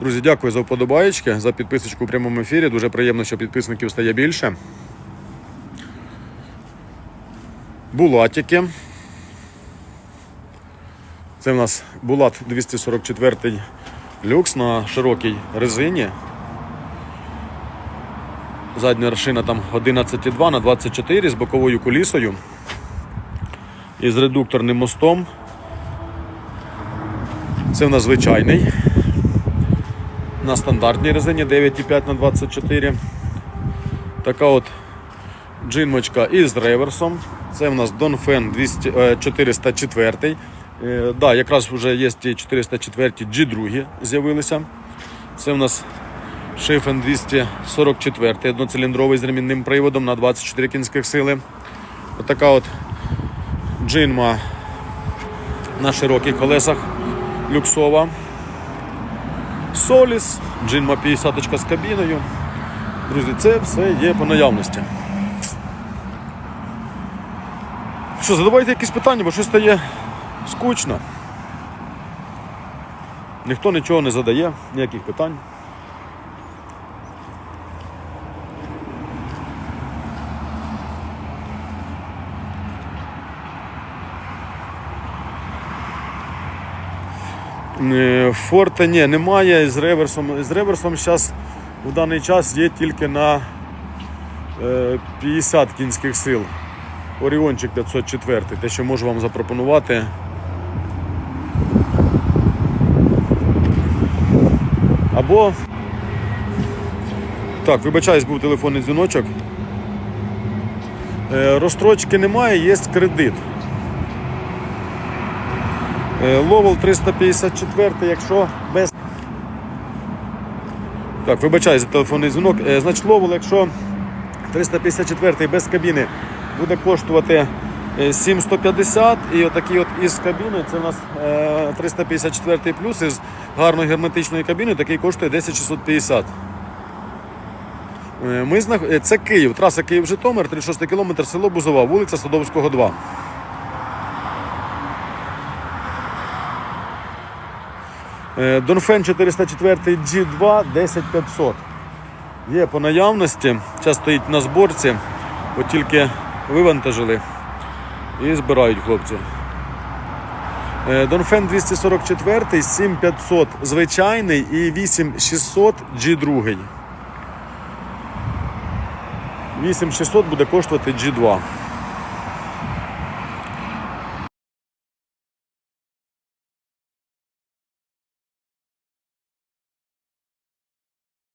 Друзі, дякую за вподобаєчки, за підписочку у прямому ефірі. Дуже приємно, що підписників стає більше. Булатики. Це в нас Булат 244 люкс на широкій резині. Задня шина там 11,2 на 24 з боковою кулісою і з редукторним мостом. Це в нас звичайний. На стандартній резині 9,5 на 24. Така от джинмочка із реверсом. Це в нас Donfen 200, е, 404. Е, да, якраз вже є ті 404 G2 з'явилися. Це в нас Шифен 244 одноциліндровий з ремінним приводом на 24 кінських сили. Отака от джинма на широких колесах люксова. Соліс, джинма 50 з кабіною. Друзі, це все є по наявності. Що, задавайте якісь питання, бо щось стає скучно. Ніхто нічого не задає, ніяких питань. Форта ні, немає з реверсом. З реверсом зараз в даний час є тільки на е, 50 кінських сил. Оріончик 504, те, що можу вам запропонувати. Або. Так, вибачаюсь, був телефонний дзвіночок. Е, Розстрочки немає, є кредит. Е, Ловел 354, якщо без. Так, вибачаю за телефонний дзвінок. Е, Значить, Ловел, якщо 354 без кабіни буде коштувати е, 7150 і отакий от із кабіни, це у нас е, 354 плюс із гарною герметичною кабіною, такий коштує 10650. Е, Ми знах... е, Це Київ, траса Київ-Житомир, 36 кілометр, село Бузова, вулиця Садовського, 2. Донфен 404 G2 10500. Є по наявності. Зараз стоїть на зборці, от тільки вивантажили і збирають хлопці. Е, Донфен 244 7500 звичайний і 8600 G2. 8600 буде коштувати G2.